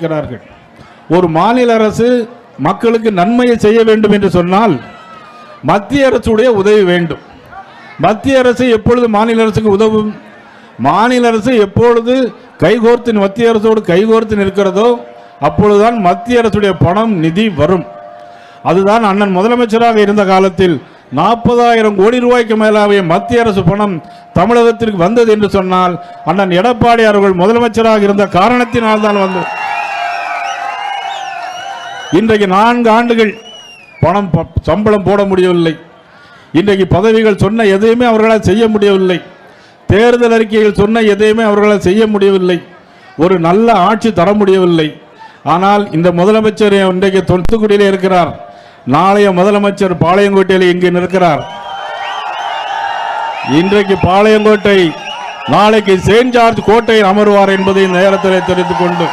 இருக்கிறார்கள் ஒரு மாநில அரசு மக்களுக்கு நன்மையை செய்ய வேண்டும் என்று சொன்னால் மத்திய அரசுடைய உதவி வேண்டும். மத்திய அரசு எப்பொழுது மாநில அரசுக்கு உதவும்? மாநில அரசு எப்பொழுது கைகோர்த்து மத்திய அரசோடு கைகோர்த்து நிற்கிறதோ அப்பொழுதுதான் மத்திய அரசுடைய பணம் நிதி வரும். அதுதான் அண்ணன் முதலமைச்சராக இருந்த காலத்தில் நாற்பதாயிரம் கோடி ரூபாய்க்கு மேலாகிய மத்திய அரசு பணம் தமிழகத்திற்கு வந்தது என்று சொன்னால் அண்ணன் எடப்பாடி அவர்கள் முதலமைச்சராக இருந்த காரணத்தினால்தான் வந்தது. இன்றைக்கு நான்கு ஆண்டுகள் பணம் சம்பளம் போட முடியவில்லை. இன்றைக்கு பதவிகள் சொன்ன எதையுமே அவர்களால் செய்ய முடியவில்லை. தேர்தல் அறிக்கைகள் சொன்ன எதையுமே அவர்களால் செய்ய முடியவில்லை. ஒரு நல்ல ஆட்சி தர முடியவில்லை. ஆனால் இந்த முதலமைச்சர் இன்றைக்கு தொத்துக்குடியில் இருக்கிறார். நாளைய முதலமைச்சர் பாளையங்கோட்டையில் இங்கு நிற்கிறார். இன்றைக்கு பாளையங்கோட்டை நாளைக்கு செயின்ட் ஜார்ஜ் கோட்டையில் அமருவார் என்பதை நேரத்தில் தெரிவித்துக் கொண்டு